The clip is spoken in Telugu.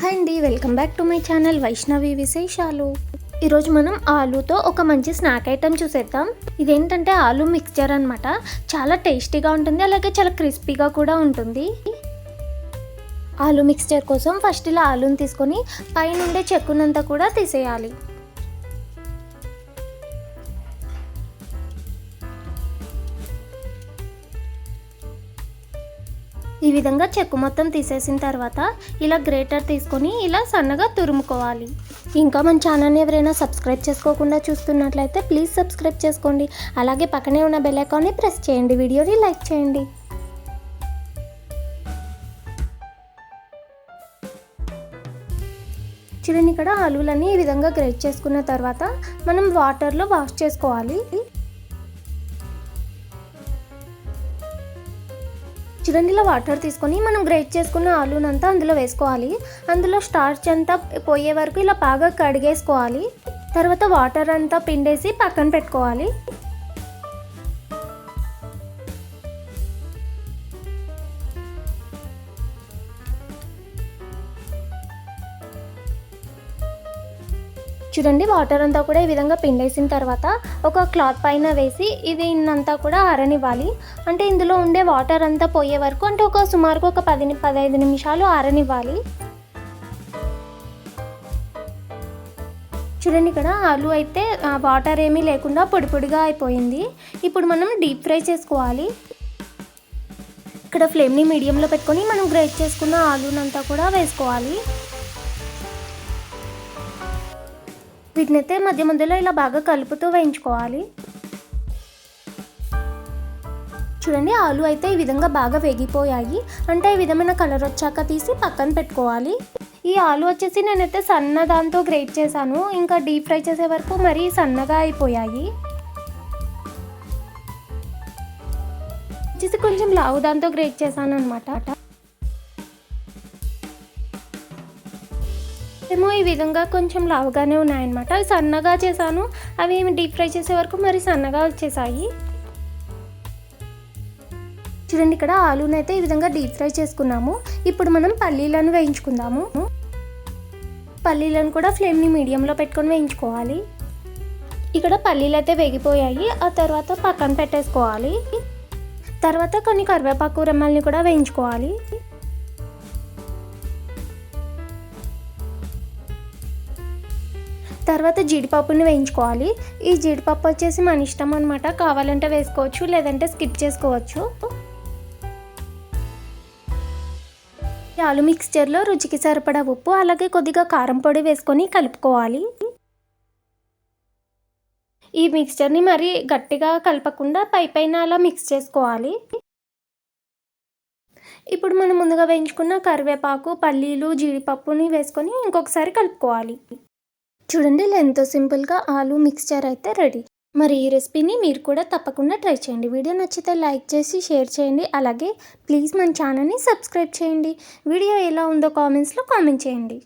హాయ్ అండి welcome back to my channel Vaishnavi విశేషాలు. ఈరోజు మనం ఆలూతో ఒక మంచి స్నాక్ ఐటెం చూసేద్దాం. ఇదేంటంటే ఆలూ మిక్స్చర్ అనమాట చాలా టేస్టీగా ఉంటుంది అలాగే చాలా క్రిస్పీగా కూడా ఉంటుంది. ఆలూ మిక్స్చర్ కోసం ఫస్ట్ ఇలా ఆలూని తీసుకొని పైనుండే చెక్కునంతా కూడా తీసేయాలి. ఈ విధంగా చెక్కు మొత్తం తీసేసిన తర్వాత ఇలా గ్రేటర్ తీసుకొని ఇలా సన్నగా తురుముకోవాలి. ఇంకా మన ఛానల్ని ఎవరైనా సబ్స్క్రైబ్ చేసుకోకుండా చూస్తున్నట్లయితే ప్లీజ్ సబ్స్క్రైబ్ చేసుకోండి. అలాగే పక్కనే ఉన్న బెల్ ఐకాన్ని ప్రెస్ చేయండి. వీడియోని లైక్ చేయండి. చూడండి ఇక్కడ ఆలువులన్నీ ఈ విధంగా గ్రేట్ చేసుకున్న తర్వాత మనం వాటర్లో వాష్ చేసుకోవాలి. చూడండి ఇలా వాటర్ తీసుకొని మనం గ్రేట్ చేసుకున్న ఆలూనంతా అందులో వేసుకోవాలి. అందులో స్టార్చ్ అంతా పోయే వరకు ఇలా బాగా కడిగేసుకోవాలి. తర్వాత వాటర్ అంతా పిండేసి పక్కన పెట్టుకోవాలి. చూడండి వాటర్ అంతా కూడా ఈ విధంగా పిండేసిన తర్వాత ఒక క్లాత్ పైన వేసి ఇది ఇన్నంతా కూడా ఆరనివ్వాలి. అంటే ఇందులో ఉండే వాటర్ అంతా పోయే వరకు అంటే ఒక సుమారుగా ఒక పది పదహైదు నిమిషాలు ఆరనివ్వాలి. చూడండి ఇక్కడ ఆలు అయితే వాటర్ ఏమీ లేకుండా పొడి పొడిగా అయిపోయింది. ఇప్పుడు మనం డీప్ ఫ్రై చేసుకోవాలి. ఇక్కడ ఫ్లేమ్ని మీడియంలో పెట్టుకొని మనం గ్రేట్ చేసుకున్న ఆలూనంతా కూడా వేసుకోవాలి. వీటినైతే మధ్య మధ్యలో ఇలా బాగా కలుపుతూ వేయించుకోవాలి. చూడండి ఆలు అయితే ఈ విధంగా బాగా వేగిపోయాయి. అంటే ఈ విధమైన కలర్ వచ్చాక తీసి పక్కన పెట్టుకోవాలి. ఈ ఆలు వచ్చేసి నేనైతే సన్న దాంతో గ్రేట్ చేశాను. ఇంకా డీప్ ఫ్రై చేసే వరకు మరీ సన్నగా అయిపోయాయి. వచ్చేసి కొంచెం లావు దాంతో గ్రేట్ చేశాను అనమాట ఏమో ఈ విధంగా కొంచెం లావుగానే ఉన్నాయన్నమాట. అవి సన్నగా చేశాను. అవి డీప్ ఫ్రై చేసే వరకు మరి సన్నగా వచ్చేసాయి. చూడండి ఇక్కడ ఆలూని అయితే ఈ విధంగా డీప్ ఫ్రై చేసుకున్నాము. ఇప్పుడు మనం పల్లీలను వేయించుకుందాము. పల్లీలను కూడా ఫ్లేమ్ని మీడియంలో పెట్టుకొని వేయించుకోవాలి. ఇక్కడ పల్లీలు అయితే వేగిపోయాయి. ఆ తర్వాత పక్కన పెట్టేసుకోవాలి. తర్వాత కొన్ని కరివేపాకు రెమ్మల్ని కూడా వేయించుకోవాలి. తర్వాత జీడిపప్పుని వేయించుకోవాలి. ఈ జీడిపప్పు వచ్చేసి మన ఇష్టం అనమాట కావాలంటే వేసుకోవచ్చు లేదంటే స్కిప్ చేసుకోవచ్చు. ఆలు మిక్స్చర్లో రుచికి సరిపడా ఉప్పు అలాగే కొద్దిగా కారం పొడి వేసుకొని కలుపుకోవాలి. ఈ మిక్స్చర్ని మరి గట్టిగా కలపకుండా పై పైన అలా మిక్స్ చేసుకోవాలి. ఇప్పుడు మనం ముందుగా వేయించుకున్న కరివేపాకు పల్లీలు జీడిపప్పుని వేసుకొని ఇంకొకసారి కలుపుకోవాలి. చూడండి ఇలా ఎంతో సింపుల్గా ఆలు మిక్స్చర్ అయితే రెడీ. మరి ఈ రెసిపీని మీరు కూడా తప్పకుండా ట్రై చేయండి. వీడియో నచ్చితే లైక్ చేసి షేర్ చేయండి. అలాగే ప్లీజ్ మన ఛానల్ని సబ్స్క్రైబ్ చేయండి. వీడియో ఎలా ఉందో కామెంట్స్లో కామెంట్ చేయండి.